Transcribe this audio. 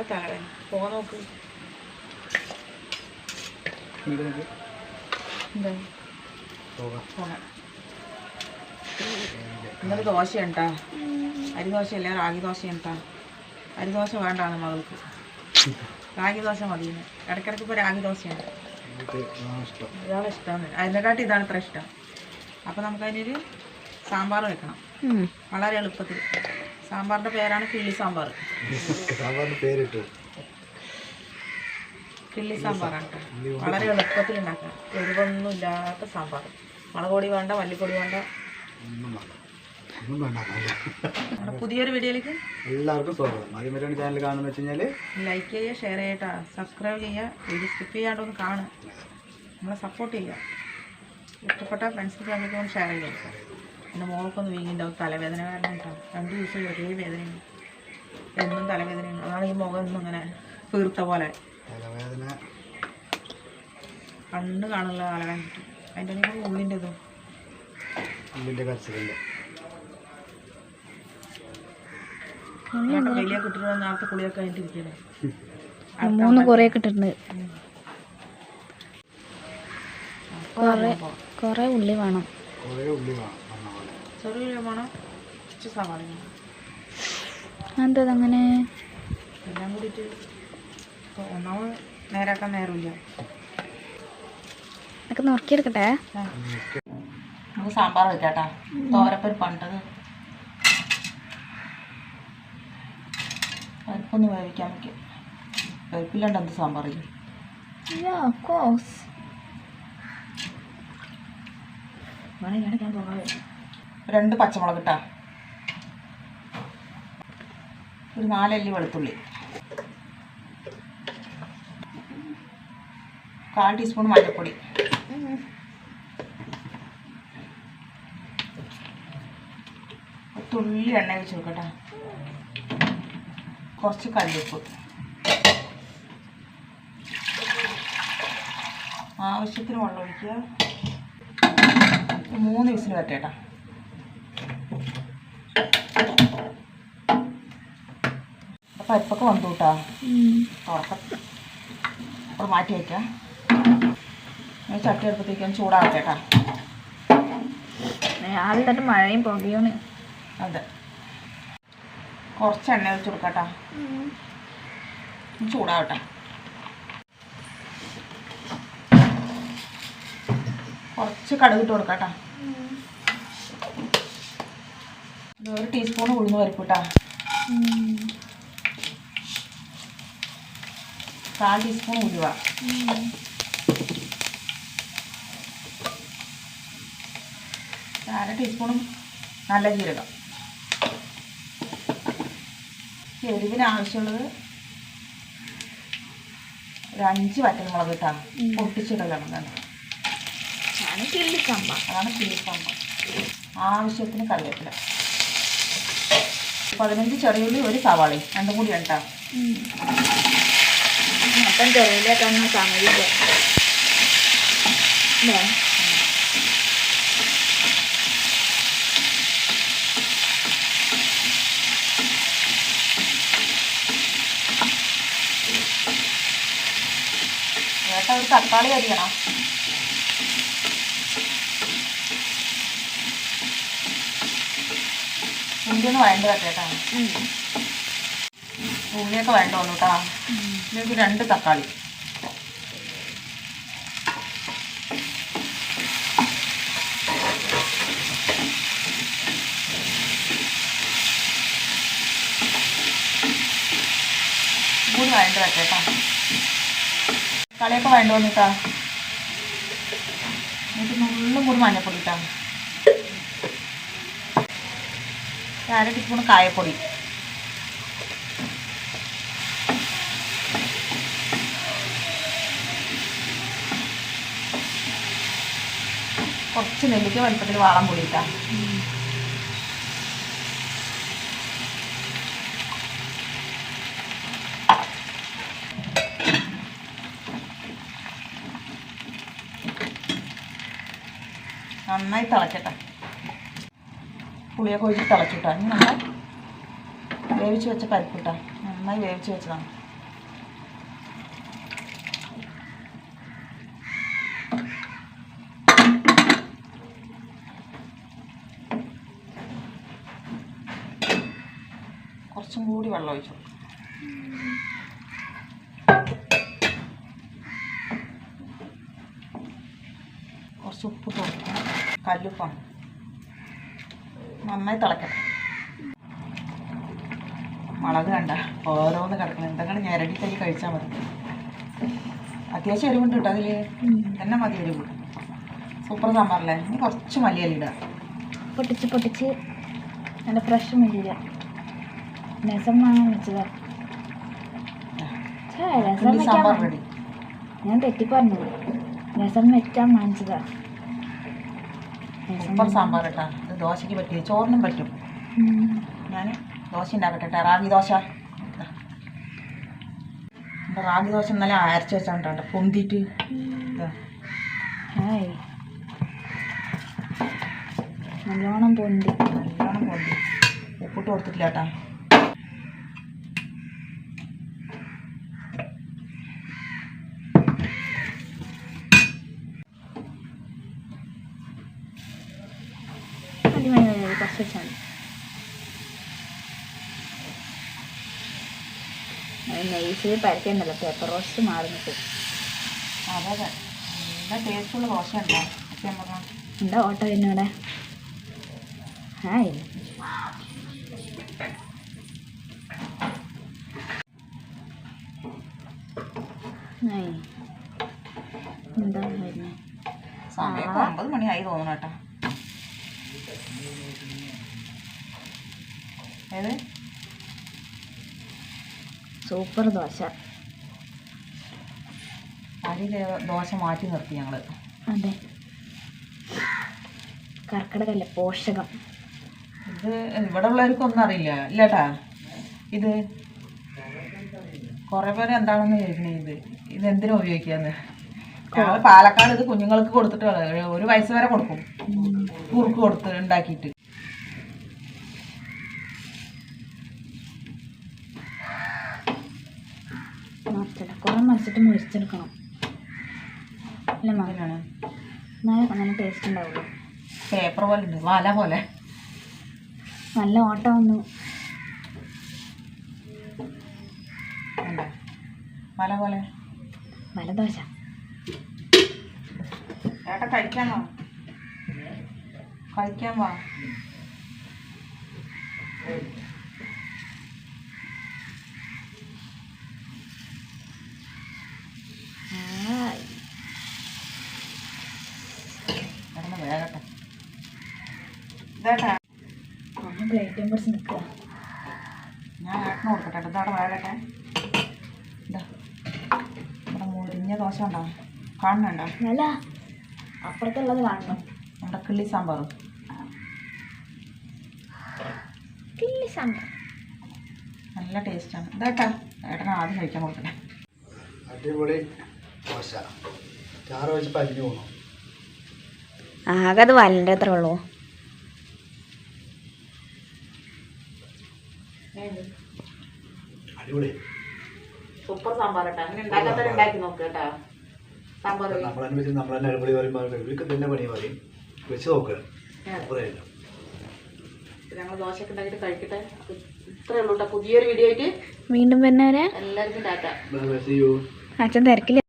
നല്ല താഴെ പോ നോക്ക്. ഇന്നലെ ദോശ ഉണ്ടാ അരിദോശ അരി ദോശയല്ല റാഗി ദോശ ഉണ്ടാ അരിദോശ വേണ്ടാണ് മകൾക്ക്. റാഗി ദോശ മതി ഇടക്കിടക്ക് ഇപ്പോൾ റാഗി ദോശയാണ് ഇതാണ് ഇഷ്ടമാണ് അതിനെക്കാട്ടി ഇതാണ് ഇത്ര ഇഷ്ടം. അപ്പൊ നമുക്കതിനൊരു സാമ്പാർ വെക്കണം. വളരെ എളുപ്പത്തിൽ. സാമ്പാറിന്റെ പേരാണ് കിള്ളി സാമ്പാർ. സാമ്പാറിന്റെ പേരിട്ടു. കിള്ളി സാമ്പാറാണ് വളരെ എളുപ്പത്തിൽ ഉണ്ടാക്കാം. എരിവൊന്നും ഇല്ലാത്ത സാമ്പാർ. മുളക് പൊടി വേണ്ട മല്ലിപ്പൊടി വേണ്ട. ഒന്നും ഒന്നും പുതിയൊരു വീഡിയോയിലേക്ക് എല്ലാവർക്കും സ്വാഗതം. ആദ്യം വരെയാണ് ചാനൽ കാണുന്നത് വെച്ച് കഴിഞ്ഞാൽ ലൈക്ക് ചെയ്യുക ഷെയർ ചെയ്യട്ടാ സബ്സ്ക്രൈബ് ചെയ്യുക. വീഡിയോ സ്കിപ്പ് ചെയ്യാണ്ടൊന്ന് കാണുക. നമ്മളെ സപ്പോർട്ട് ചെയ്യുക. ഇഷ്ടപ്പെട്ട ഫ്രണ്ട്സ് ഫാമിലിക്ക് ഒന്ന് ഷെയർ ചെയ്യുക എന്റെ മോൾക്കൊന്ന് വീങ്ങിണ്ടാവും തലവേദന കാരണം കേട്ടോ. രണ്ട് ദിവസം ഒരേ വേദനയുണ്ട് എന്നും തലവേദനയാണ്. അതാണ് ഈ മുഖം ഒന്നും ഇങ്ങനെ തീർത്ത പോലെ. തലവേദന. കണ്ണ് കാണുള്ള തലവേദന കിട്ടും അതിന്റെ ഇടയിൽ ഉള്ളിന്റെ ഇതും. ഉള്ളിന്റെ കരച്ചിലുണ്ട്. വലിയ കുട്ടികൾ നേരത്തെ കുളിയൊക്കെ കഴിഞ്ഞിട്ടിരിക്കണേ മൂന്ന് കുറേ കിട്ടിട്ടുണ്ട് കുറേ കുറേ ഉള്ളി വേണം. കുറേ ഉള്ളി വേണം. പറഞ്ഞ പോലെ ചെറിയ വേണം സവാള എന്താ അങ്ങനെ എല്ലാം കൂടിയിട്ട് ഇപ്പോൾ ഒന്നാമത് നേരാക്കാൻ നേരമില്ല. ഒക്കെ നോക്കിയെടുക്കട്ടെ. നമുക്ക് സാമ്പാർ വെക്കാട്ടാ. തോരപ്പൊരു പണ്ടത്. പരിപ്പൊന്ന് വേവിക്കാൻ വയ്ക്കും പരിപ്പില്ലാണ്ട് എന്ത് സാമ്പാർ കോസ് വേണമെങ്കിൽ ഞാൻ പോകാതെ രണ്ട് പച്ചമുളക് ഇട്ടാ ഒരു നാലല്ലി വെളുത്തുള്ളി. കാൽ ടീസ്പൂൺ മഞ്ഞൾപ്പൊടി. തുള്ളി എണ്ണ വെച്ച് കൊടുക്കട്ടെ. കുറച്ച് കല്ലുപ്പ്. ആവശ്യത്തിന് വെള്ളം ഒഴിക്കുക. മൂന്ന് വിസിൽ വരട്ടേട്ടാ പരിപ്പൊക്കെ വന്നു കേട്ടാ തുറക്കം മാറ്റി വയ്ക്കാം ഞാൻ ചട്ടി എടുപ്പത്തേക്കും ചൂടാവട്ടേട്ടാ ആദ്യം തന്നെ മഴയും പുകയാണ് അതെ. കുറച്ച് എണ്ണ ഒഴിച്ച് കൊടുക്കട്ടാ. ചൂടാവട്ടെ. കുറച്ച് കടുക് ഇട്ട് കൊടുക്കട്ടാ. ഒരു ടീസ്പൂൺ ഉഴുന്ന് പരിപ്പിട്ടാ കാൽ ടീസ്പൂൺ ഉലുവ. അര ടീസ്പൂണും നല്ല ജീരകം. എരിവിന് ആവശ്യമുള്ളത് ഒരു അഞ്ച് വറ്റൽമുളക് ഇട്ടാണ് പൊട്ടിച്ചിടലാണ് ഞാൻ കിള്ളി സാമ്പാർ. അതാണ് ആവശ്യത്തിന് കറിവേപ്പില. പതിനഞ്ച് ചെറിയുള്ളി ഒരു സവാളയും. രണ്ടും കൂടി ഇട്ടാ സമയമില്ല. അല്ലേ ഏട്ടാ ഒരു തക്കാളി അരിയണം? ഉള്ളിയൊന്ന് വഴണ്ട് കേട്ടോ. ഉള്ളിയൊക്കെ വേണ്ടോളൂ കേട്ടോ. ഇതിലേക്ക് രണ്ട് തക്കാളി. കൂടി വഴണ്ട് കേട്ടോ. തക്കാളിയൊക്കെ വേണ്ട വന്നിട്ടാ? എന്നിട്ട് നുള്ളും കൂടി അര ടീസ്പൂൺ കായപ്പൊടി. കുറച്ച് നെല്ലിക്ക വലുപ്പത്തിൽ വാളം പൊടി ഇട്ടാ നന്നായി തിളക്കട്ടെ. പുളിയൊക്കെ ഒഴിച്ച് തിളച്ചിട്ടാ. ഇനി നമ്മൾ വേവിച്ച് വെച്ച പരിപ്പിട്ടാ നന്നായി വേവിച്ച് വെച്ചതാണ്. കുറച്ചും കൂടി വെള്ളം ഒഴിച്ചു. കുറച്ച് ഉപ്പ് ഇട്ട് കൊടുക്കാം കല്ലുപ്പാണ് നന്നായി തിളക്കണം മുളക് കണ്ട ഓരോന്ന് കിടക്കണം. എന്തെങ്കിലും ഞരടി തൈ കഴിച്ചാൽ മതി. അത്യാവശ്യം എരിവുണ്ട് കേട്ടോ അതിൽ തന്നെ മതി എരിവ്. സൂപ്പർ സാമ്പാറല്ലേ? കുറച്ച് മല്ലിയല്ല ഇടുക പൊട്ടിച്ച് പൊട്ടിച്ച്. നല്ല ഫ്രഷ് മല്ലിയില. രസം ഛേ, രസം വെക്കാൻ ഞാൻ തെറ്റി പറഞ്ഞു രസം വെക്കാൻ വാങ്ങിച്ചതാ. സൂപ്പർ സാമ്പാർ കേട്ടാ ഇത് ദോശയ്ക്ക് ചോറിനും പറ്റും. ഞാൻ ദോശ ഉണ്ടാക്കട്ടെ ട്ടാ. റാഗി ദോശ. റാഗി ദോശ ഇന്നലെ അരച്ച് വെച്ചാണ്ട്. ഹായ്. നല്ലോണം പൊന്തി. നല്ലോണം പൊന്തി. ഉപ്പിട്ട് കൊടുത്തിട്ടില്ല കേട്ടാ മതി മതി വെച്ചാൽ നെയ്സിൽ പരത്തിയുണ്ടല്ലോ പേപ്പർ റോസ്റ്റ് മാറുന്നിട്ട് അതെ അതെ. നല്ല ടേസ്റ്റുള്ള ദോശ ഉണ്ടോ എന്താ ഓട്ടോ എന്നോടെ ഹായ്. എന്താ സമയം ഒമ്പത് മണിയായി തോന്നണം കേട്ടാ. ഏത്? സൂപ്പർ ദോശ. അരി ദോശ മാറ്റി നിർത്തി ഞങ്ങൾ അതെ. കർക്കിടകല്ലേ പോഷകം. ഇത് ഇവിടെ ഉള്ളവർക്കൊന്നും അറിയില്ല. ഇല്ലേട്ടാ? ഇത് കുറേ പേര് എന്താണെന്ന് ചോദിക്കണേ ഇത്. ഇത് എന്തിനാ ഉപയോഗിക്കാന്ന്? ഞങ്ങൾ പാലക്കാട് ഇത് കുഞ്ഞുങ്ങൾക്ക് കൊടുത്തിട്ട് ഒരു വയസ്സ് വരെ കൊടുക്കും. കുറുക്ക് കൊടുത്ത് ഉണ്ടാക്കിയിട്ട് മറിച്ചിട കുറേ മറിച്ചിട്ട് മുറിച്ചെടുക്കണം. അല്ലേ മകനാണ് എന്നാലും നല്ല ടേസ്റ്റ് ഉണ്ടാവുള്ളൂ. പേപ്പർ പോലെ ഉണ്ട് വല പോലെ. നല്ല ഓട്ടം വന്നു? വല പോലെ. വല ദോശ. ഏട്ടാ കഴിക്കാമോ? കഴിക്കാൻ വാ. ഇതേട്ടാ ഒന്ന് പ്ലേറ്റും പിടിച്ച് നിൽക്കുക ഞാൻ ഏട്ടന് കൊടുക്കട്ടെ കേട്ടോ. ഇതവിടെ ഇതാ. ഇവിടെ മുരിഞ്ഞ ദോശ ഉണ്ടോ? കാണുന്നുണ്ടോ? അപ്പുറത്തുള്ളത് കാണണം നമ്മുടെ കിള്ളി സാമ്പാർ കിള്ളി സാമ്പാർ. നല്ല ടേസ്റ്റാണ് ഇതാട്ടാ ഏട്ടന് ആദ്യം കഴിക്കാൻ കൊടുക്കട്ടെ. അടിപൊളി ദോശ. ചാറ് വെച്ച് പരിഞ്ഞു പോകണം ആകെ അത് വലന്റെ അത്ര ഉള്ളൂ. അടിപൊളി. സൂപ്പർ സാമ്പാർ കേട്ടോ അങ്ങനെ ഉണ്ടാക്കി നോക്ക് കേട്ടോ. സാമ്പാർ വെച്ച് അടിപൊളി പറയുമ്പോൾ ഇവർക്ക് തന്നെ പണി പറയും. വെച്ച് നോക്കുക ഞങ്ങൾ ദോശയൊക്കെ ഉണ്ടാക്കിയിട്ട് കഴിക്കട്ടെ. ഇത്രയേ ഉള്ളൂ കേട്ടോ പുതിയൊരു വീഡിയോ ആയിട്ട് വീണ്ടും വരുന്നവരെ എല്ലാവർക്കും ടാറ്റ. അച്ഛൻ തിരക്കില്ല